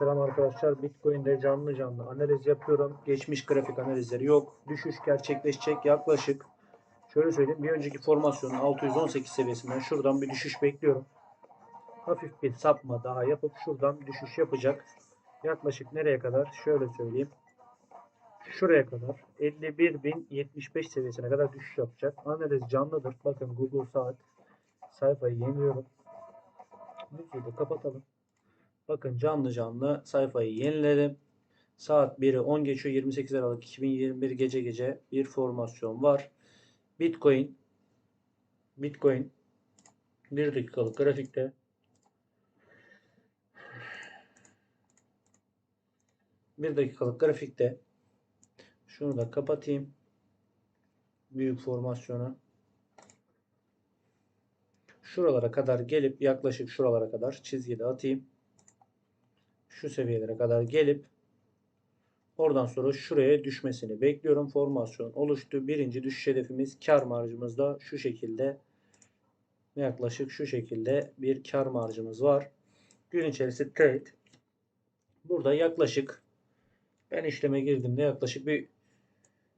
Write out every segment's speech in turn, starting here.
Selam arkadaşlar. Bitcoin'de canlı canlı analiz yapıyorum. Geçmiş grafik analizleri yok. Düşüş gerçekleşecek yaklaşık. Şöyle söyleyeyim. Bir önceki formasyonun 618 seviyesinden şuradan bir düşüş bekliyorum. Hafif bir sapma daha yapıp şuradan düşüş yapacak. Yaklaşık nereye kadar? Şöyle söyleyeyim. Şuraya kadar 51.075 seviyesine kadar düşüş yapacak. Analiz canlıdır. Bakın Google saat sayfayı. Müziği de kapatalım. Bakın canlı canlı sayfayı yeniledim. Saat 1'i 10 geçiyor. 28 Aralık 2021 gece gece bir formasyon var. Bitcoin Bitcoin 1 dakikalık grafikte bir dakikalık grafikte şunu da kapatayım. Büyük formasyonu. Şuralara kadar gelip yaklaşık şuralara kadar çizgi de atayım şu seviyelere kadar gelip oradan sonra şuraya düşmesini bekliyorum. Formasyon oluştu. Birinci düşüş hedefimiz kar marjımızda şu şekilde yaklaşık şu şekilde bir kar marjımız var. Gün içerisinde trade burada yaklaşık ben işleme girdiğimde yaklaşık bir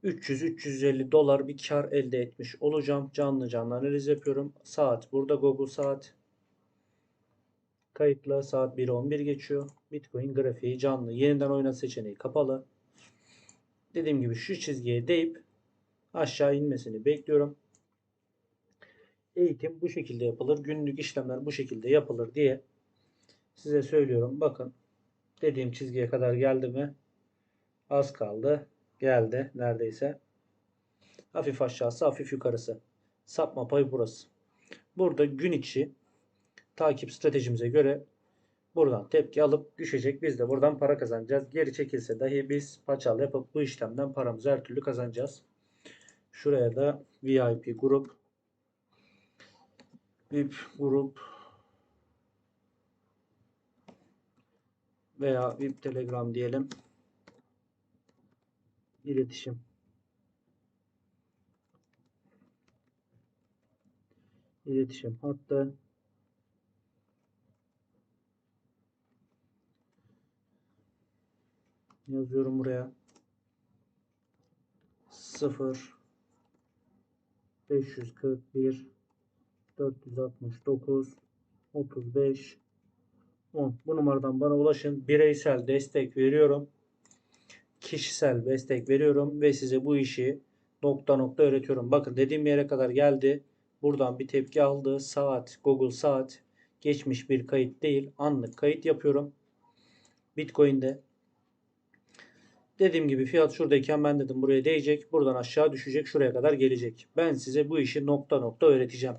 300-350 dolar bir kar elde etmiş olacağım. Canlı canlı analiz yapıyorum. Saat burada Google saat. Kayıtla saat 1.11 geçiyor. Bitcoin grafiği canlı. Yeniden oynat seçeneği kapalı. Dediğim gibi şu çizgiye deyip aşağı inmesini bekliyorum. Eğitim bu şekilde yapılır. Günlük işlemler bu şekilde yapılır diye size söylüyorum. Bakın dediğim çizgiye kadar geldi mi? Az kaldı. Geldi neredeyse. Hafif aşağısı, hafif yukarısı. Sapma payı burası. Burada gün içi takip stratejimize göre buradan tepki alıp düşecek. Biz de buradan para kazanacağız. Geri çekilse dahi biz paçal yapıp bu işlemden paramızı her türlü kazanacağız. Şuraya da VIP grup VIP grup veya VIP Telegram diyelim. İletişim. İletişim hattı yazıyorum buraya. 0 541 469 35 10 bu numaradan bana ulaşın. Bireysel destek veriyorum. Kişisel destek veriyorum ve size bu işi nokta nokta öğretiyorum. Bakın dediğim yere kadar geldi. Buradan bir tepki aldı. Saat, Google saat geçmiş bir kayıt değil. Anlık kayıt yapıyorum. Bitcoin'de Dediğim gibi fiyat şuradayken ben dedim buraya değecek. Buradan aşağı düşecek. Şuraya kadar gelecek. Ben size bu işi nokta nokta öğreteceğim.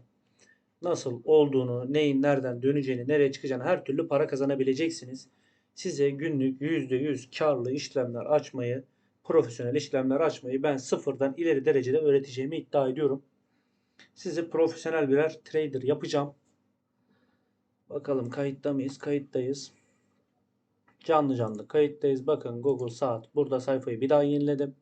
Nasıl olduğunu, neyin nereden döneceğini, nereye çıkacağını her türlü para kazanabileceksiniz. Size günlük %100 karlı işlemler açmayı, profesyonel işlemler açmayı ben sıfırdan ileri derecede öğreteceğimi iddia ediyorum. Sizi profesyonel birer trader yapacağım. Bakalım kayıtta mıyız? Kayıttayız. Canlı canlı kayıttayız. Bakın Google Saat. Burada sayfayı bir daha yeniledim.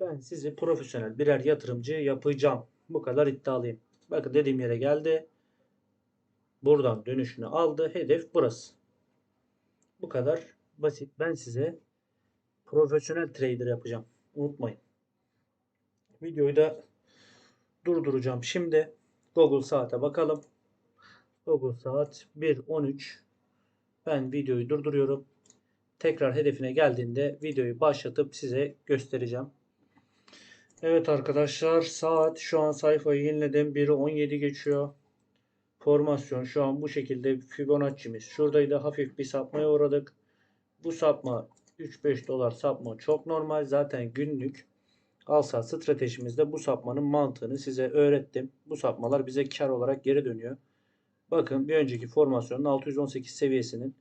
Ben sizi profesyonel birer yatırımcı yapacağım. Bu kadar iddialıyım. Bakın dediğim yere geldi. Buradan dönüşünü aldı. Hedef burası. Bu kadar basit. Ben size profesyonel trader yapacağım. Unutmayın. Videoyu da durduracağım. Şimdi Google saate bakalım. Google saat 1.13 ben videoyu durduruyorum. Tekrar hedefine geldiğinde videoyu başlatıp size göstereceğim. Evet arkadaşlar saat şu an sayfayı yeniledim. 1'i 17 geçiyor. Formasyon şu an bu şekilde Fibonacci'miz. Şuradaydı hafif bir sapmaya uğradık. Bu sapma 3-5 dolar sapma çok normal. Zaten günlük al sat stratejimizde bu sapmanın mantığını size öğrettim. Bu sapmalar bize kar olarak geri dönüyor. Bakın bir önceki formasyonun 618 seviyesinin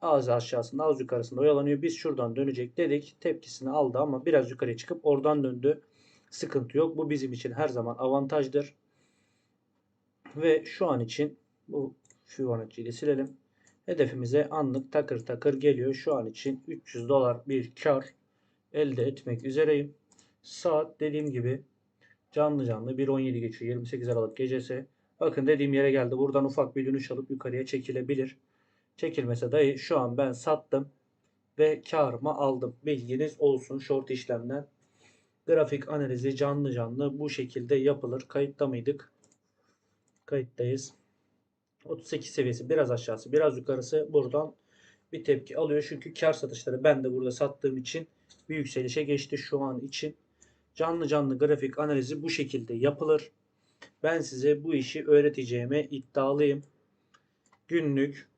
az aşağısında az yukarısında oyalanıyor. Biz şuradan dönecek dedik. Tepkisini aldı ama biraz yukarı çıkıp oradan döndü. Sıkıntı yok. Bu bizim için her zaman avantajdır. Ve şu an için bu Fibonacci'yi de silelim. Hedefimize anlık takır takır geliyor. Şu an için 300 dolar bir kar elde etmek üzereyim. Saat dediğim gibi canlı canlı 1.17 geçiyor. 28 Aralık gecesi. Bakın dediğim yere geldi. Buradan ufak bir dönüş alıp yukarıya çekilebilir. Çekilmese dahi şu an ben sattım ve karımı aldım. Bilginiz olsun short işlemden. Grafik analizi canlı canlı bu şekilde yapılır. Kayıtta mıydık? Kayıttayız. 38 seviyesi biraz aşağısı biraz yukarısı buradan bir tepki alıyor. Çünkü kar satışları ben de burada sattığım için bir yükselişe geçti şu an için. Canlı canlı grafik analizi bu şekilde yapılır. Ben size bu işi öğreteceğime iddialıyım. Günlük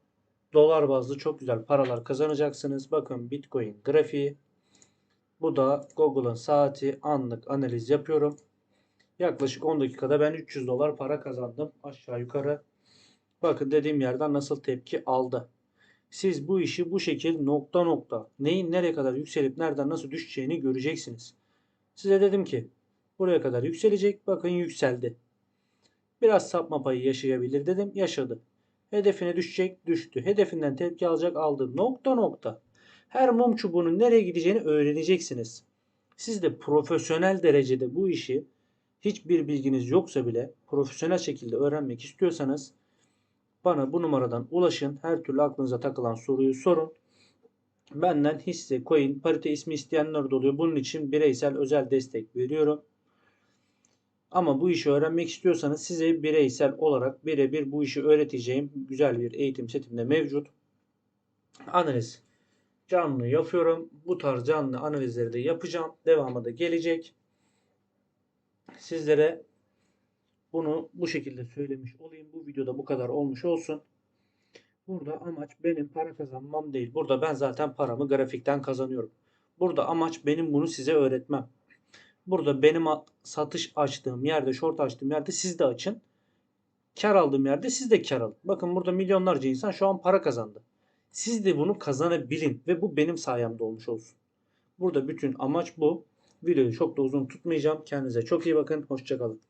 dolar bazlı çok güzel paralar kazanacaksınız. Bakın Bitcoin grafiği. Bu da Google'ın saati anlık analiz yapıyorum. Yaklaşık 10 dakikada ben 300 dolar para kazandım aşağı yukarı. Bakın dediğim yerden nasıl tepki aldı. Siz bu işi bu şekil nokta nokta neyin nereye kadar yükselip nereden nasıl düşeceğini göreceksiniz. Size dedim ki buraya kadar yükselecek. Bakın yükseldi. Biraz sapma payı yaşayabilir dedim. Yaşadı. Hedefine düşecek. Düştü. Hedefinden tepki alacak aldı. Nokta nokta. Her mum çubuğunun nereye gideceğini öğreneceksiniz. Siz de profesyonel derecede bu işi hiçbir bilginiz yoksa bile profesyonel şekilde öğrenmek istiyorsanız bana bu numaradan ulaşın. Her türlü aklınıza takılan soruyu sorun. Benden hisse, coin, parite ismi isteyenler de oluyor. Bunun için bireysel özel destek veriyorum. Ama bu işi öğrenmek istiyorsanız size bireysel olarak birebir bu işi öğreteceğim güzel bir eğitim setimde mevcut. Analiz canlı yapıyorum. Bu tarz canlı analizleri de yapacağım. Devamı da gelecek. Sizlere bunu bu şekilde söylemiş olayım. Bu videoda bu kadar olmuş olsun. Burada amaç benim para kazanmam değil. Burada ben zaten paramı grafikten kazanıyorum. Burada amaç benim bunu size öğretmem. Burada benim satış açtığım yerde, short açtığım yerde siz de açın. Kar aldığım yerde siz de kar alın. Bakın burada milyonlarca insan şu an para kazandı. Siz de bunu kazanabilin ve bu benim sayemde olmuş olsun. Burada bütün amaç bu. Videoyu çok da uzun tutmayacağım. Kendinize çok iyi bakın. Hoşçakalın.